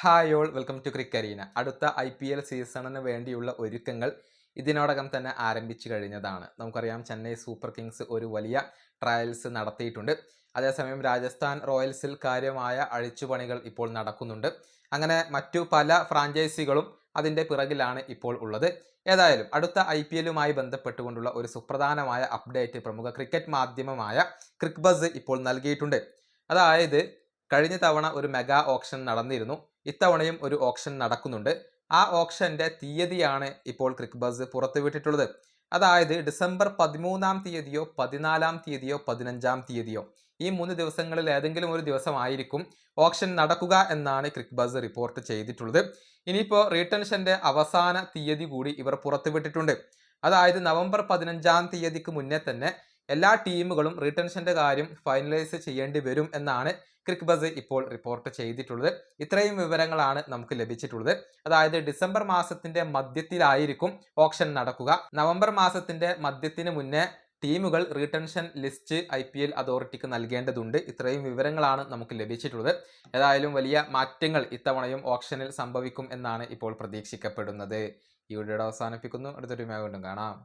Hi all welcome to Crickarena അടുത്ത I P L സീസണിന് വേണ്ടിയുള്ള ഒരുക്കങ്ങൾ ഇതിനോടകം തന്നെ ആരംഭിച്ചു കഴിഞ്ഞതാണ്. നമുക്കറിയാം ചെന്നൈ സൂപ്പർ കിങ്സ് ഒരു വലിയ ട്രയൽസ് നടത്തിയിട്ടുണ്ട്. അതേസമയം രാജസ്ഥാൻ റോയൽസിൽ കാര്യമായ അഴിച്ചുപണികൾ ഇപ്പോൾ നടക്കുന്നുണ്ട്. അങ്ങനെ മറ്റു പല ഫ്രാഞ്ചൈസികളും അതിന്റെ പിറകിലാണ് ഇപ്പോൾ ഉള്ളത്. ഏതായാലും അടുത്ത ഐ പി എല്ലുമായി ബന്ധപ്പെട്ടുകൊണ്ടുള്ള ഒരു സുപ്രധാനമായ അപ്ഡേറ്റ് പ്രമുഖ ക്രിക്കറ്റ് മാധ്യമമായ ക്രിക്ബസ് ഇപ്പോൾ നൽകിയിട്ടുണ്ട്. അതായത് കഴിഞ്ഞ തവണ ഒരു മെഗാ ഓപ്ഷൻ നടന്നിരുന്നു. ഇത്തവണയും ഒരു ഓപ്ഷൻ നടക്കുന്നുണ്ട്. ആ ഓപ്ഷന്റെ തീയതിയാണ് ഇപ്പോൾ ക്രിക്ക് ബസ് പുറത്തുവിട്ടിട്ടുള്ളത്. അതായത് ഡിസംബർ പതിമൂന്നാം തീയതിയോ പതിനാലാം തീയതിയോ പതിനഞ്ചാം തീയതിയോ. ഈ മൂന്ന് ദിവസങ്ങളിൽ ഏതെങ്കിലും ഒരു ദിവസമായിരിക്കും ഓപ്ഷൻ നടക്കുക എന്നാണ് ക്രിക്ക് ബസ് റിപ്പോർട്ട് ചെയ്തിട്ടുള്ളത്. ഇനിയിപ്പോൾ റീടെൻഷന്റെ അവസാന തീയതി കൂടി ഇവർ പുറത്തുവിട്ടിട്ടുണ്ട്. അതായത് നവംബർ പതിനഞ്ചാം തീയതിക്ക് മുന്നേ തന്നെ എല്ലാ ടീമുകളും റീടെൻഷന്റെ കാര്യം ഫൈനലൈസ് ചെയ്യേണ്ടി വരും എന്നാണ് ക്രിക്ക് ബസ് ഇപ്പോൾ റിപ്പോർട്ട് ചെയ്തിട്ടുള്ളത്. ഇത്രയും വിവരങ്ങളാണ് നമുക്ക് ലഭിച്ചിട്ടുള്ളത്. അതായത് ഡിസംബർ മാസത്തിന്റെ മധ്യത്തിലായിരിക്കും ഓപ്ഷൻ നടക്കുക. നവംബർ മാസത്തിന്റെ മധ്യത്തിന് മുന്നേ ടീമുകൾ retention list I P L അതോറിറ്റിക്ക് നൽകേണ്ടതുണ്ട്. ഇത്രയും വിവരങ്ങളാണ് നമുക്ക് ലഭിച്ചിട്ടുള്ളത്. ഏതായാലും വലിയ മാറ്റങ്ങൾ ഇത്തവണയും ഓപ്ഷനിൽ സംഭവിക്കും എന്നാണ് ഇപ്പോൾ പ്രതീക്ഷിക്കപ്പെടുന്നത്. ഈ വീഡിയോയുടെ അവസാനിപ്പിക്കുന്നു. അടുത്തൊരു വീണ്ടും കാണാം.